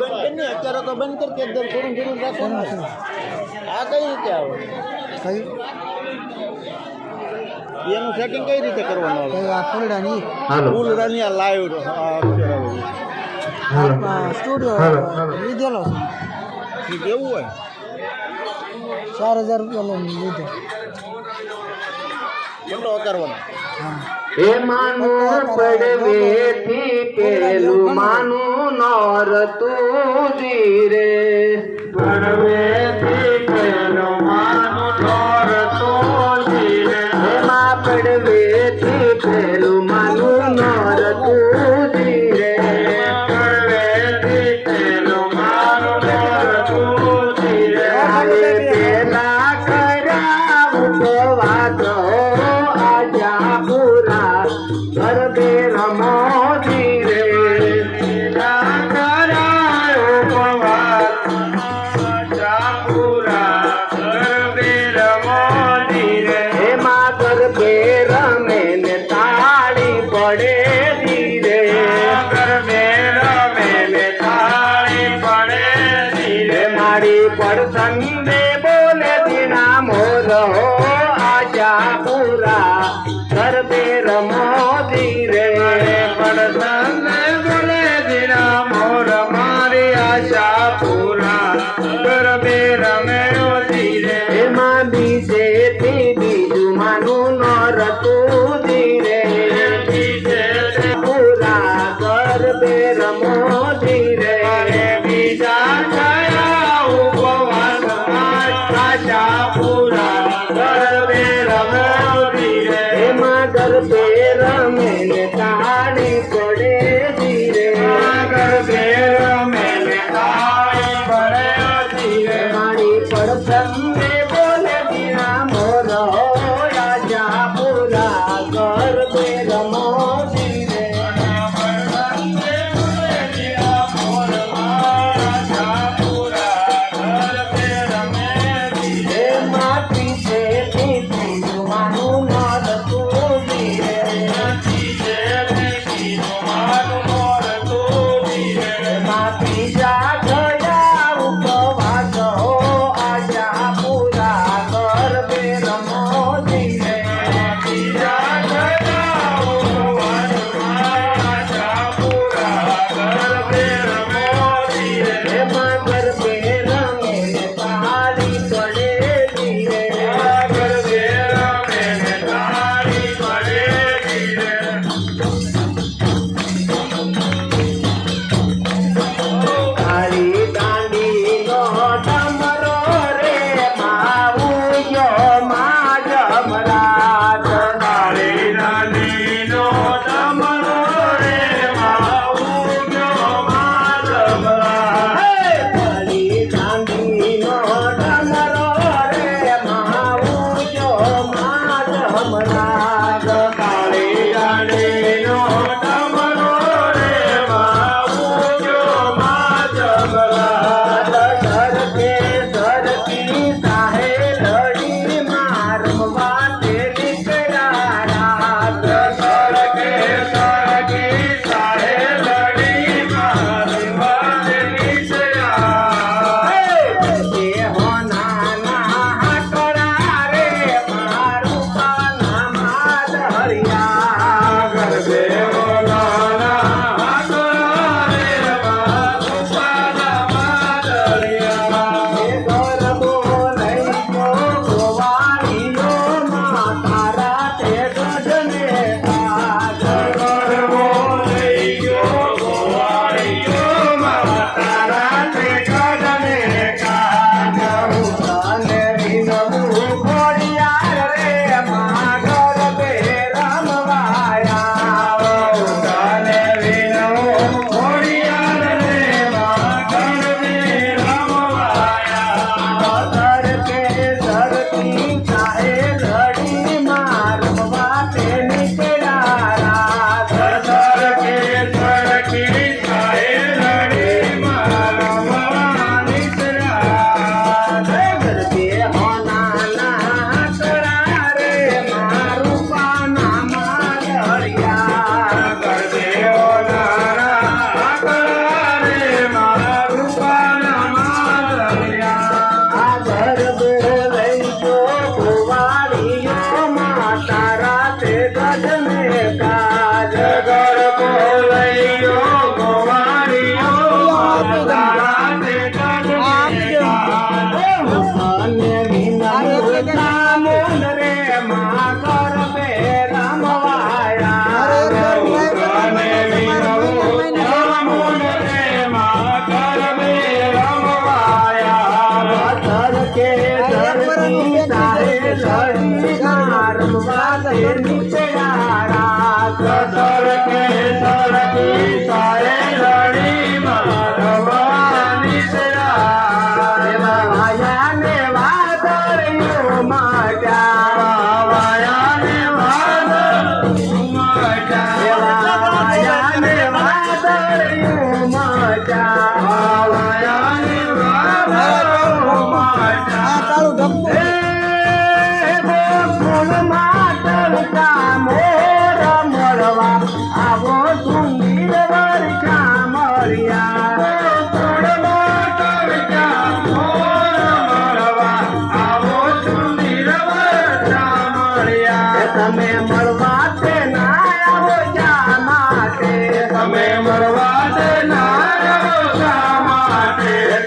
બંધ કરી ને અત્યારે તો બંધ કર કે થોડું રાખો આ કઈ રીતે આવે? કઈ? એનું સેટિંગ કઈ રીતે કરવાનું આવે? આ ફૂલડાની? હાલો. ફૂલ રાની આ લાઈવ સ્ટુડિયો લીધેલો છે. કેવું હોય? ચાર હજાર રૂપિયા લીધો. કેટલો કરવાનો હા. એ માનું પડવેથી પેલું માનું નોરતું ધીરે પડવેથી પેલું માનું નોરતું ધીરે એમાં પડવેથી પેલું મારી પડસંદે બોલે દિના મોર આજા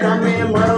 में मरो